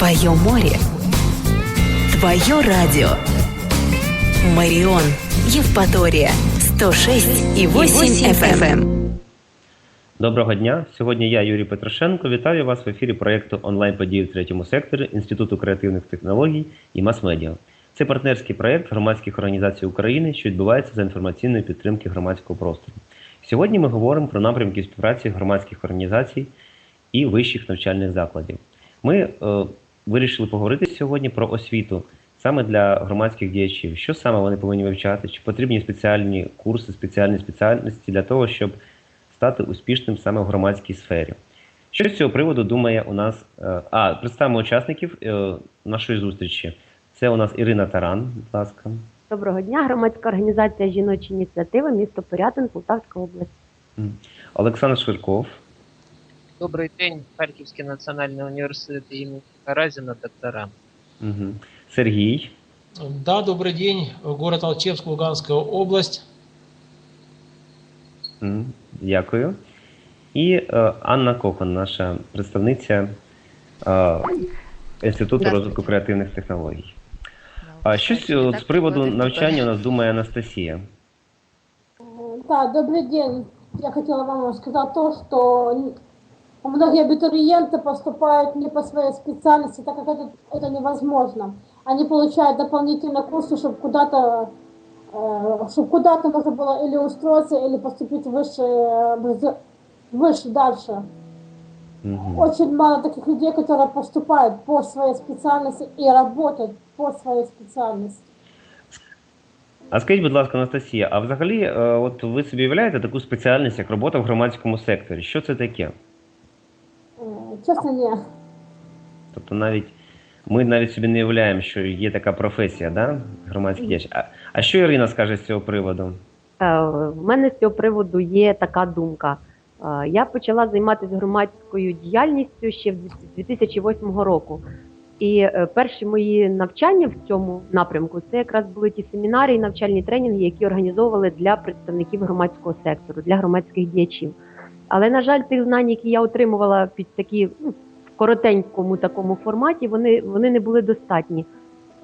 Твое море. Твое радио. Марион. Евпатория. 106 и 8 FM. Доброго дня. Сьогодні я, Юрій Петрушенко, вітаю вас в ефірі проєкту онлайн-події в третьому секторі Інституту креативних технологій і мас-медіа. Це партнерський проєкт громадських організацій України, що відбувається за інформаційної підтримки громадського простору. Сьогодні ми говоримо про напрямки співпраці громадських організацій і вищих навчальних закладів. Ми е, вирішили поговорити сьогодні про освіту саме для громадських діячів. Що саме вони повинні вивчати? Чи потрібні спеціальні курси, спеціальні спеціальності для того, щоб стати успішним саме в громадській сфері? Що з цього приводу думає у нас? е, А, представимо учасників е, нашої зустрічі. Це у нас Ірина Таран, будь ласка. Доброго дня, громадська організація жіночі ініціативи, місто Порятин, Полтавська область. Олександр Швирков. Добрий день, Харківський національний університет імені Каразіна, доктора. Угу. Сергій. Да, добрый день. Город Алчевск, Луганская область. Дякую. І е, Анна Кохан, наша представниця е, Інституту розвитку креативних технологій. А щось е, з приводу навчання у нас думає Анастасія. Да, добрый день. Я хотела вам то, что многие абитуриенты поступают не по своей специальности, так как это, это невозможно. Они получают дополнительные курсы, чтобы куда-то э, чтобы куда-то можно было или устроиться, или поступить выше, э, образ- выше дальше. Мгм. Очень мало таких людей, которые поступают по своей специальности и работают по своей специальности. А скажіть, будь ласка, Анастасія, а взагалі, е, от ви собі уявляєте таку спеціальність, як робота в громадському секторі? Що це таке? Честно, нет. Тобто навіть ми навіть собі не уявляємо, що є така професія, да? громадський діяч. А, а що Ірина скаже з цього приводу? Е, В мене з цього приводу є така думка. Е, Я почала займатися громадською діяльністю ще в 2008 року. І е, перші мої навчання в цьому напрямку це якраз були ті семінари і навчальні тренінги, які організовували для представників громадського сектору, для громадських діячів. Але, на жаль, тих знань, які я отримувала під такі ну, в коротенькому такому форматі, вони, вони не були достатні.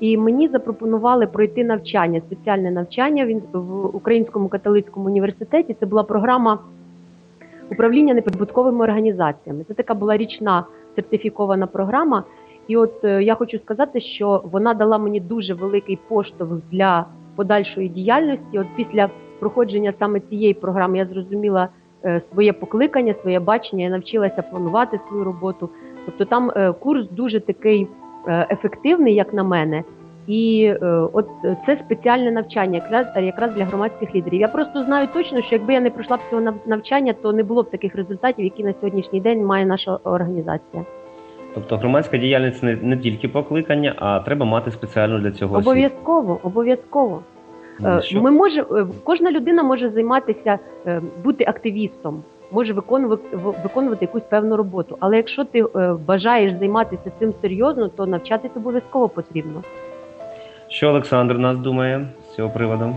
І мені запропонували пройти навчання, спеціальне навчання в, Українському католицькому університеті. Це була програма управління неприбутковими організаціями. Це така була річна сертифікована програма. І от е, я хочу сказати, що вона дала мені дуже великий поштовх для подальшої діяльності. От після проходження саме цієї програми я зрозуміла своє покликання, своє бачення, я навчилася планувати свою роботу. Тобто там е, курс дуже такий е, ефективний, як на мене. І е, от е, це спеціальне навчання, якраз якраз для громадських лідерів. Я просто знаю точно, що якби я не пройшла б цього нав- навчання, то не було б таких результатів, які на сьогоднішній день має наша організація. Тобто громадська діяльність не, не тільки покликання, а треба мати спеціально для цього. Обов'язково, обов'язково. Е, Що- Ми може, е, кожна людина може займатися, е, бути активістом, може виконувати, виконувати якусь певну роботу. Але якщо ти бажаєш займатися цим серйозно, то навчатися обов'язково потрібно. Що Олександр нас думає з цього приводу?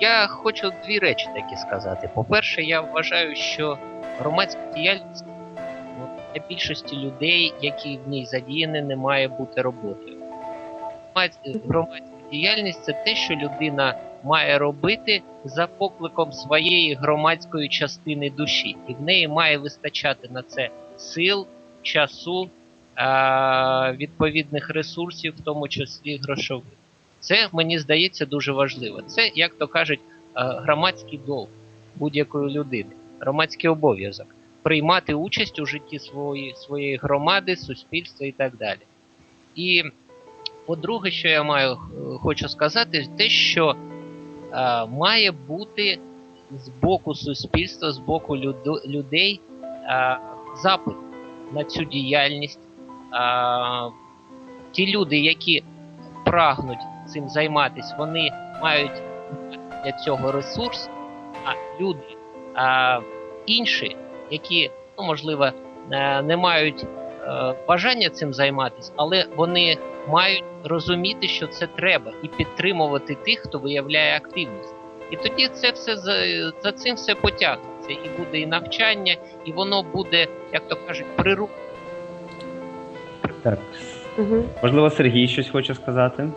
Я хочу дві речі такі сказати. По-перше, я вважаю, що громадська діяльність для більшості людей, які в ній задіяні, не має бути роботою. Громадська діяльність це те, що людина має робити за покликом своєї громадської частини душі, і в неї має вистачати на це сил, часу, відповідних ресурсів, в тому числі грошових. Це мені здається дуже важливо. Це, як то кажуть, е, громадський долг будь-якої людини, громадський обов'язок приймати участь у житті своєї, своєї громади, суспільства і так далі. І по-друге, що я маю е, хочу сказати, те, що е, має бути з боку суспільства, з боку люду- людей е, запит на цю діяльність. Е, ті люди, які прагнуть цим займатися, вони мають для цього ресурс, а люди а, інші, які, ну, можливо, е, не мають е, бажання цим займатися, але вони мають розуміти, що це треба, і підтримувати тих, хто виявляє активність. І тоді це все за, за цим все потягнеться. І буде і навчання, і воно буде, як то кажуть, приру... Так. Угу. Можливо, Сергій щось хоче сказати.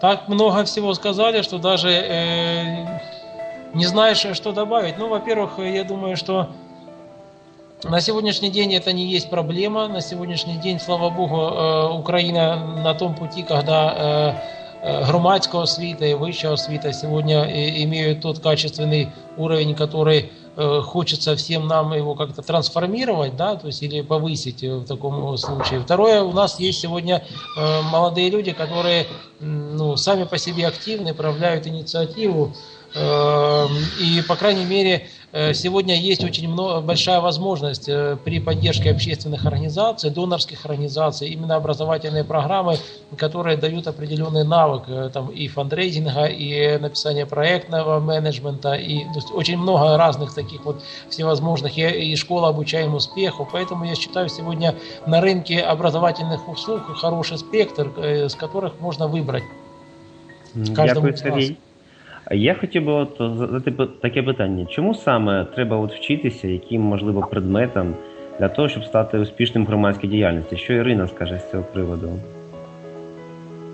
Так много всего сказали, что даже э, не знаешь, что добавить. Ну, во-первых, я думаю, что на сегодняшний день это не есть проблема. На сегодняшний день, слава богу, э, Украина на том пути, когда э, э, громадская освіта и высшая освіта э, имеют тот качественный уровень, который хочется всем нам его как-то трансформировать, да, то есть или повысить в таком случае. Второе, у нас есть сегодня молодые люди, которые ну, сами по себе активны, проявляют инициативу, И, по крайней мере, э, сегодня есть очень много, большая возможность э, при поддержке общественных организаций, донорских организаций, именно образовательные программы, которые дают определенный навык э, там, и фандрейзинга, и написания проектного менеджмента, и то есть, очень много разных таких вот всевозможных, и, и школа обучаем успеху. Поэтому я считаю, сегодня на рынке образовательных услуг хороший спектр, с которых можно выбрать. М, Кожному Дякую. Сергій. А Я хотів би от задати таке питання: чому саме треба от вчитися, яким можливо предметам для того, щоб стати успішним в громадській діяльності? Що Ірина скаже з цього приводу?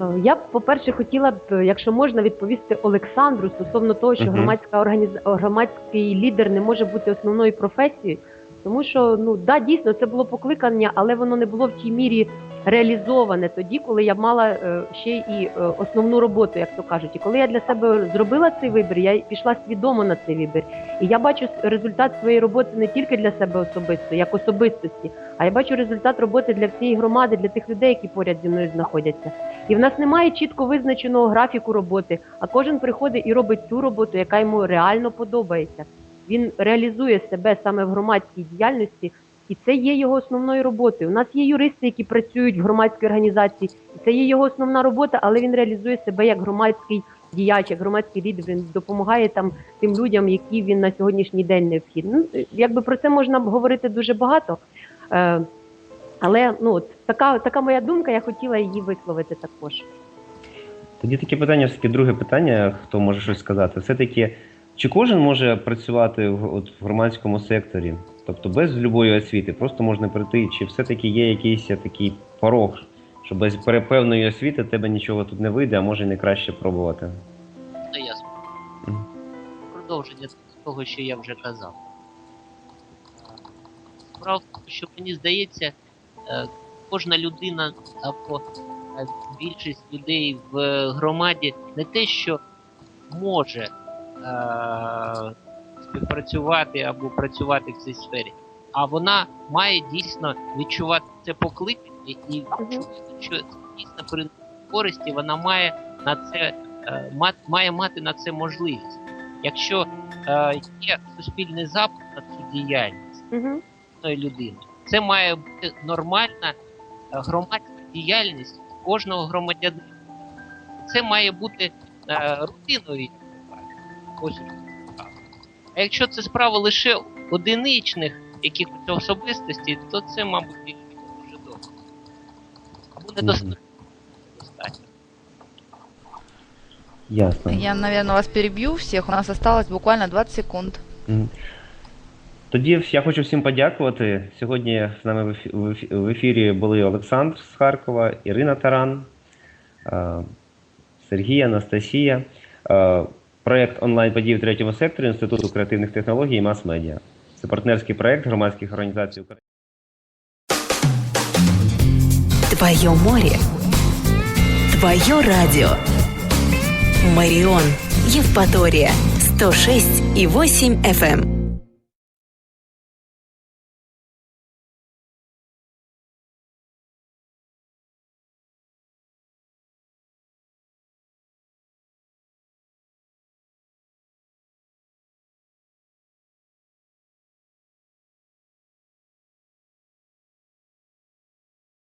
Е, Я б, по-перше, хотіла б, якщо можна, відповісти Олександру стосовно того, що громадська організ... громадський лідер не може бути основною професією, тому що ну да, дійсно це було покликання, але воно не було в тій мірі реалізоване тоді, коли я мала е, ще і е, основну роботу, як то кажуть. І коли я для себе зробила цей вибір, я пішла свідомо на цей вибір. І я бачу результат своєї роботи не тільки для себе особисто, як особистості, а я бачу результат роботи для всієї громади, для тих людей, які поряд зі мною знаходяться. І в нас немає чітко визначеного графіку роботи, а кожен приходить і робить ту роботу, яка йому реально подобається. Він реалізує себе саме в громадській діяльності, і це є його основною роботою. У нас є юристи, які працюють в громадській організації, і це є його основна робота, але він реалізує себе як громадський діяч, як громадський лідер. Він допомагає там тим людям, які він на сьогоднішній день необхідний. Ну, якби про це можна говорити дуже багато. Е, але ну от така, така моя думка, я хотіла її висловити також. Тоді таке питання, все-таки друге питання, хто може щось сказати. Все-таки, чи кожен може працювати в, от, в громадському секторі, тобто без любої освіти, просто можна прийти, чи все-таки є якийсь такий порог, що без певної освіти тебе нічого тут не вийде, а може не краще пробувати? Це ясно. Мгм. Продовження того, що я вже казав. Справа що мені здається, е, кожна людина або е, більшість людей в громаді не те, що може е, співпрацювати або працювати в цій сфері, а вона має дійсно відчувати це покликання і Мгм. що дійсно при користі вона має на це е, має мати на це можливість. Якщо е, є суспільний запит на цю діяльність людини, це має бути нормальна е, громадська діяльність кожного громадянина. Це має бути е, рутиною. А якщо це справа лише одиничних якихось особистостей, то це, мабуть, дуже добре. Або недостатньо. Достатньо. Ясно. Я, наверное, вас перебью всех. У нас осталось буквально 20 секунд. Мгм. Тоді я хочу всім подякувати. Сьогодні з нами в ефі- в ефі- в ефірі були Олександр з Харкова, Ірина Таран, е, Сергій, Анастасія. Е, Проєкт онлайн подій в сектору Інституту креативних технологій і мас-медіа. Це партнерський проєкт громадських організацій України. Твое море. Твое радио. Марион. Евпатория. 106 и 8 FM.